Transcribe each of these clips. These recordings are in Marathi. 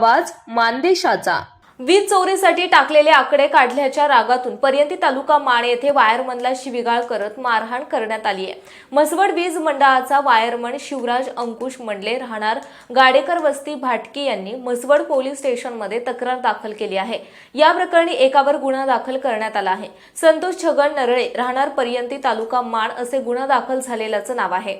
आवाज मानदेशाचा. वीज चोरीसाठी टाकलेले आकडे काढल्याच्या रागातून पर्यंती तालुका माण येथे वायरमनला शिविगाळ करत मारहाण करण्यात आली आहे. मसवड वीज मंडळाचा वायरमन शिवराज अंकुश मंडले राहणार गाडेकर वस्ती भाटकी यांनी म्हसवड पोलीस स्टेशनमध्ये तक्रार दाखल केली आहे. या प्रकरणी एकावर गुन्हा दाखल करण्यात आला आहे. संतोष छगन नरळे राहणार पर्यंती तालुका माण असे गुन्हा दाखल झालेल्याचं नाव आहे.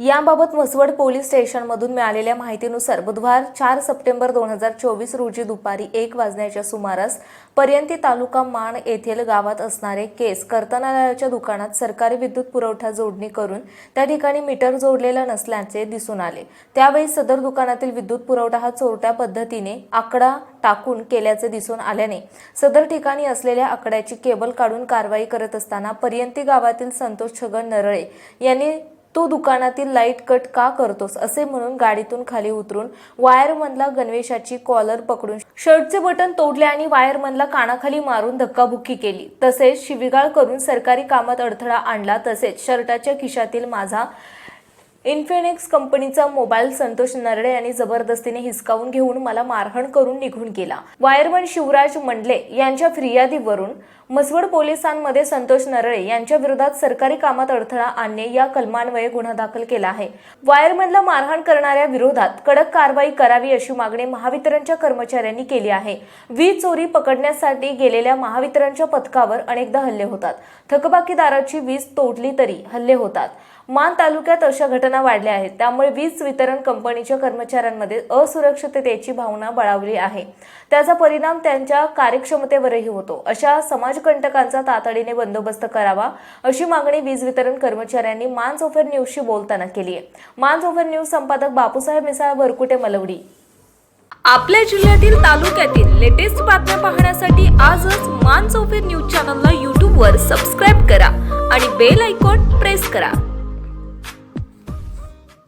याबाबत म्हसवड पोलीस स्टेशनमधून मिळालेल्या माहितीनुसार बुधवार चार सप्टेंबर दोन हजार चोवीस रोजी दुपारी एक वाजण्याच्या सुमारास पर्यंती तालुका माण येथील गावात असणारे केस कर्तनालयाच्या दुकानात सरकारी विद्युत पुरवठा जोडणी करून त्या ठिकाणी मीटर जोडलेला नसल्याचे दिसून आले. त्यावेळी सदर दुकानातील विद्युत पुरवठा हा चोरट्या पद्धतीने आकडा टाकून केल्याचे दिसून आल्याने सदर ठिकाणी असलेल्या आकड्याची केबल काढून कारवाई करत असताना पर्यंती गावातील संतोष छगन नरळे यांनी तू दुकानातील लाइट कट का करतोस? असे म्हणून गाडीतून खाली उतरून वायरमनला गणवेशाची कॉलर पकडून शर्टचे बटन तोडले आणि वायरमनला कानाखाली मारून धक्काबुक्की केली. तसेच शिविगाळ करून सरकारी कामात अडथळा आणला. तसेच शर्टाच्या खिशातील माझा इन्फिनिक्स कंपनीचा मोबाईल संतोष नरडे यांनी जबरदस्तीने हिसकावून घेऊन मला मारहाण करून निघून गेला. वायरमन शिवराज मंडले यांच्या फिर्यादीवरून मसवड पोलिसांमध्ये संतोष नरळे यांच्या विरोधात सरकारी कामात अडथळा आणणे या कलमान्वये गुन्हा दाखल केला आहे. वायरमनला मारहाण करणाऱ्या विरोधात कडक कारवाई करावी अशी मागणी महावितरणच्या कर्मचाऱ्यांनी केली आहे. वीज चोरी पकडण्यासाठी गेलेल्या महावितरणच्या पथकावर अनेकदा हल्ले होतात. थकबाकीदाराची वीज तोडली तरी हल्ले होतात. मान तालुक्यात अशा घटना वाढल्या आहेत. त्यामुळे वीज वितरण कंपनीच्या कर्मचाऱ्यांमध्ये असुरक्षिततेची भावना बळावली आहे. त्याचा परिणाम त्यांच्या कार्यक्षमतेवरही होतो. अशा समाजकंटकांचा तातडीने बंदोबस्त करावा अशी मागणी वीज वितरण कर्मचाऱ्यांनी मान चोफेर न्यूजशी बोलताना केली आहे. मान चोफेर न्यूज संपादक बापूसाहेब मिसाळ भरकुटे मलवडी. आपल्या जिल्ह्यातील तालुक्यातील लेटेस्ट बातम्या पाहण्यासाठी आजच मान ओफेर न्यूज चॅनलला यूट्यूबवर सबस्क्राईब करा आणि बेल आयकॉन प्रेस करा.